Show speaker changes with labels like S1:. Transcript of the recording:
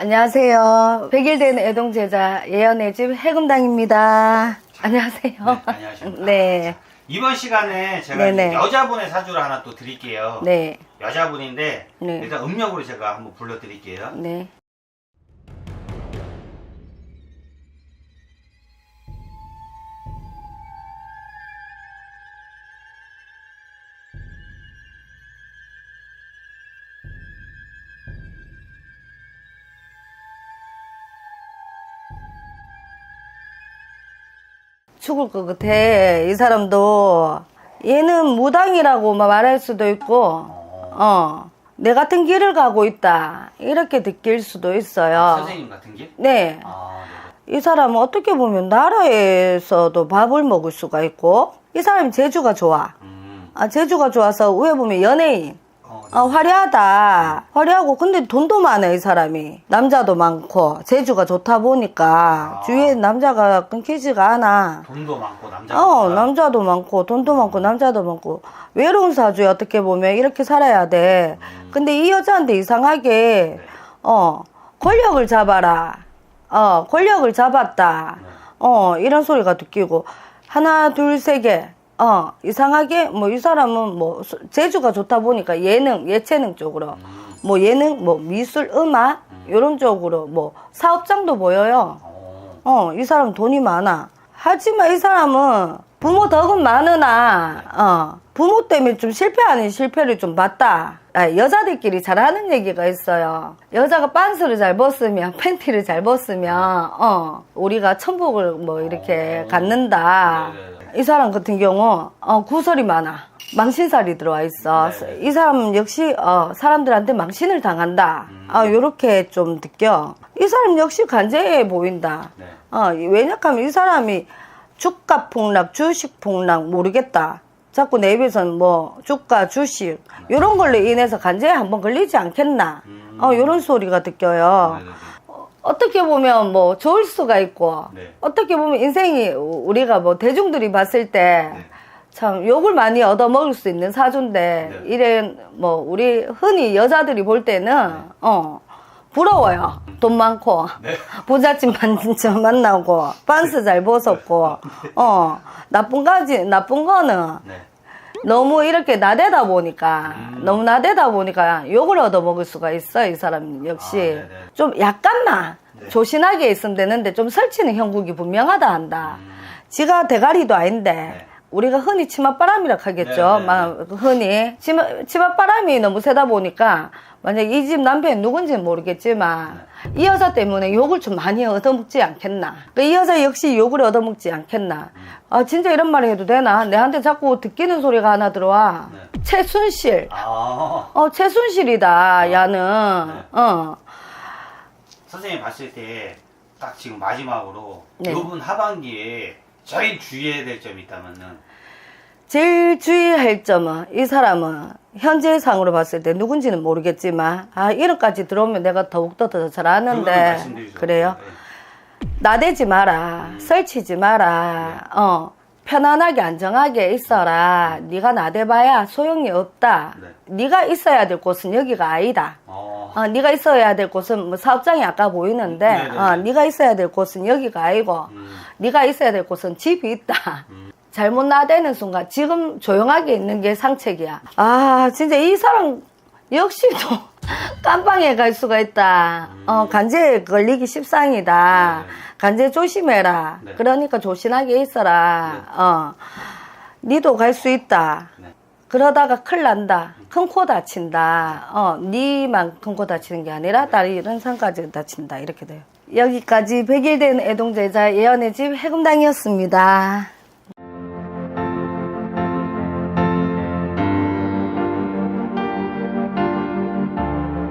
S1: 안녕하세요. 100일 된 애동 제자 예언의 집 해금당입니다. 안녕하세요.
S2: 네, 안녕하십니까.
S1: 네,
S2: 이번 시간에 제가
S1: 네네.
S2: 여자분의 사주를 하나 또 드릴게요.
S1: 네,
S2: 여자분인데
S1: 네.
S2: 일단 음력으로 제가 한번 불러드릴게요.
S1: 네. 죽을 것 같아. 이 사람도 얘는 무당이라고 말할 수도 있고, 어, 내 같은 길을 가고 있다. 이렇게 느낄 수도 있어요.
S2: 선생님 같은 게?
S1: 네.
S2: 아,
S1: 이 사람은 어떻게 보면 나라에서도 밥을 먹을 수가 있고, 이 사람이 재주가 좋아.
S2: 네. 음,
S1: 아, 재주가 좋아서 위에 보면 연예인.
S2: 어,
S1: 어, 화려하다. 화려하고, 근데 돈도 많아, 이 사람이. 남자도 많고, 재주가 좋다 보니까,
S2: 아.
S1: 주위에 남자가 끊기지가 않아.
S2: 돈도 많고 남자도
S1: 어,
S2: 많고.
S1: 남자도 많고, 돈도 많고, 남자도 많고, 외로운 사주에 어떻게 보면 이렇게 살아야 돼. 근데 이 여자한테 이상하게, 어, 권력을 잡아라. 어, 권력을 잡았다. 어, 이런 소리가 느끼고, 하나, 둘, 세 개. 어, 이상하게, 뭐, 이 사람은 뭐, 수- 재주가 좋다 보니까 예능, 예체능 쪽으로, 뭐, 예능, 뭐, 미술, 음악, 이런 쪽으로, 뭐, 사업장도 보여요.
S2: 어,
S1: 어, 이 사람 돈이 많아. 하지만 이 사람은 부모 덕은 많으나, 어, 부모 때문에 좀 실패 아닌 실패를 좀 봤다. 아, 여자들끼리 잘 하는 얘기가 있어요. 여자가 빤스를 잘 벗으면, 팬티를 잘 벗으면, 어, 우리가 천복을 뭐 이렇게 갖는다. 이 사람 같은 경우, 어, 구설이 많아. 망신살이 들어와 있어.
S2: 네네.
S1: 이 사람 역시, 어, 사람들한테 망신을 당한다. 아, 요렇게 좀 느껴. 이 사람 역시 간제해 보인다.
S2: 네.
S1: 어, 왜냐하면 이 사람이 주가 폭락, 주식 폭락 모르겠다. 자꾸 내 입에서는 뭐 주가, 주식 이런 걸로 인해서 간제에 한번 걸리지 않겠나. 어, 이런 소리가 느껴요.
S2: 네네네.
S1: 어떻게 보면 뭐 좋을 수가 있고
S2: 네.
S1: 어떻게 보면 인생이 우- 우리가 뭐 대중들이 봤을 때 참 욕을 많이 얻어먹을 수 있는 사주인데
S2: 네.
S1: 이래 뭐 우리 흔히 여자들이 볼 때는 어 부러워요 돈 많고
S2: 네.
S1: 부잣집 만져 만나고 반스 잘 벗었고 어 나쁜 가지 나쁜 거는
S2: 네.
S1: 너무 이렇게 나대다 보니까
S2: 음.
S1: 너무 나대다 보니까 욕을 얻어먹을 수가 있어 이 사람 역시
S2: 아, 네네.
S1: 좀 약간만
S2: 네.
S1: 조신하게 있으면 되는데 좀 설치는 형국이 분명하다 한다
S2: 음.
S1: 지가 대가리도 아닌데
S2: 네.
S1: 우리가 흔히 치맛바람이라 하겠죠
S2: 네, 네,
S1: 막 흔히 치마, 치맛바람이 너무 세다 보니까 만약 이 집 남편이 누군지는 모르겠지만
S2: 네.
S1: 이 여자 때문에 욕을 좀 많이 얻어먹지 않겠나 그이 여자 역시 욕을 얻어먹지 않겠나
S2: 음.
S1: 아 진짜 이런 말 해도 되나 내한테 자꾸 듣기는 소리가 하나 들어와
S2: 네.
S1: 최순실
S2: 아,
S1: 어 최순실이다 야는
S2: 네.
S1: 어
S2: 선생님 봤을 때 딱 지금 마지막으로
S1: 네.
S2: 이번 하반기에 제일 주의해야 될 점이 있다면은.
S1: 제일 주의할 점은 이 사람은 현재 상으로 봤을 때 누군지는 모르겠지만 아 이런까지 들어오면 내가 더욱더 더잘
S2: 그거는
S1: 아는데. 그래요?
S2: 네.
S1: 나대지 마라. 설치지 마라. 어 편안하게 안정하게 있어라 네가 나대봐야 소용이 없다
S2: 네.
S1: 네가 있어야 될 곳은 여기가 아니다
S2: 어,
S1: 어, 네가 있어야 될 곳은 뭐 사업장이 아까 보이는데
S2: 네네네.
S1: 어, 네가 있어야 될 곳은 여기가 아니고
S2: 음.
S1: 네가 있어야 될 곳은 집이 있다. 잘못 나대는 순간 지금 조용하게 있는 게 상책이야. 아 진짜 이 사람 역시도 깜빵에 갈 수가 있다. 어 간제에 걸리기 십상이다.
S2: 네.
S1: 간제 조심해라.
S2: 네.
S1: 그러니까 조신하게 있어라. 어 니도 갈 수 있다.
S2: 네.
S1: 그러다가 큰일 난다. 큰 코 다친다. 어, 니만 큰 코 다치는 게 아니라 다른 상까지 다친다. 이렇게 돼요. 여기까지 100일 된 애동제자 예언의 집 해금당이었습니다.